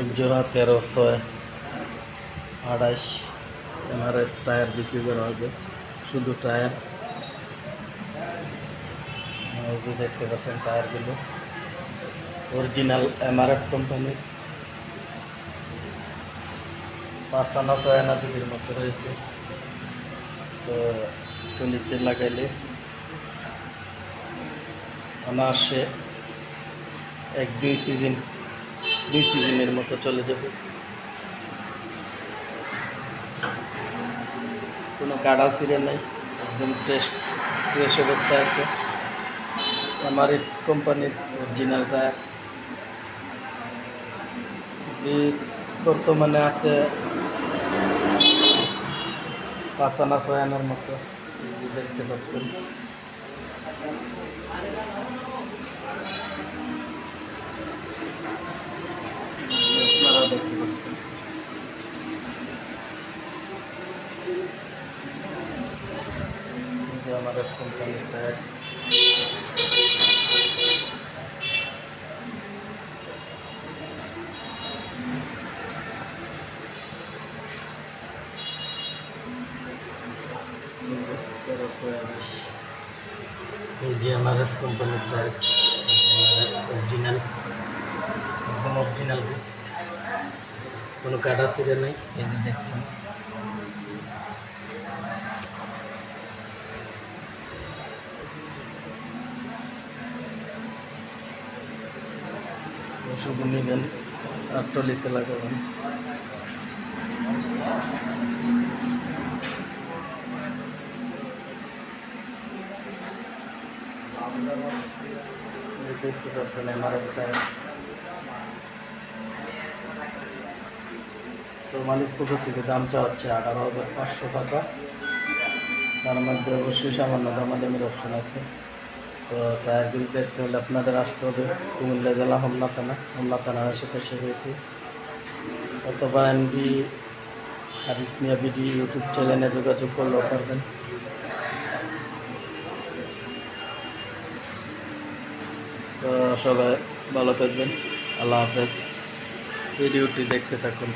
এক জোড়া তেরো ছয় এমআরএফ টায়ার বিক্রি করা হবে শুধু টায়ার দেখতে পাচ্ছেন টায়ারগুলো অরিজিনাল এমআরএফ কোম্পানির পাঁচ আনা ছয় আনা দুটির মতো রয়েছে তো টলিতে লাগাইলে অনায়াসে এক, দুই সিজন, দুই সিজনের মতো চলে যাবে। কোনো কাটা ছিঁড়ে নেই, একদম ফ্রেশ ফ্রেশ অবস্থায় আছে। আমার এই কোম্পানির অরিজিনাল টায়ার বর্তমানে আছে পাঁচ আনা ছয় আনার মতো। দেখতে পাচ্ছেন। আমাদের কোম্পানির টায়ার এই যে এমআরএফ কোম্পানির টায়ার অরিজিনাল একদম অরিজিনাল কোনো কাটা ছিঁড়ে নেই? এই যে দেখুন। শুধু আর টলিতে লাগাবেন। পাঁচশো টাকা। তার আছে। তো আপনাদের আসতে হবে। কুমিল্লা জেলা হোমনা থানা হোমনা থানার আশেপাশে রয়েছে। অথবা MD Haris Mia BD YouTube চ্যানেলে যোগাযোগ করলেও পারবেন। সবাই ভালো থাকবেন। আল্লাহ হাফেজ। ভিডিওটি দেখতে থাকুন।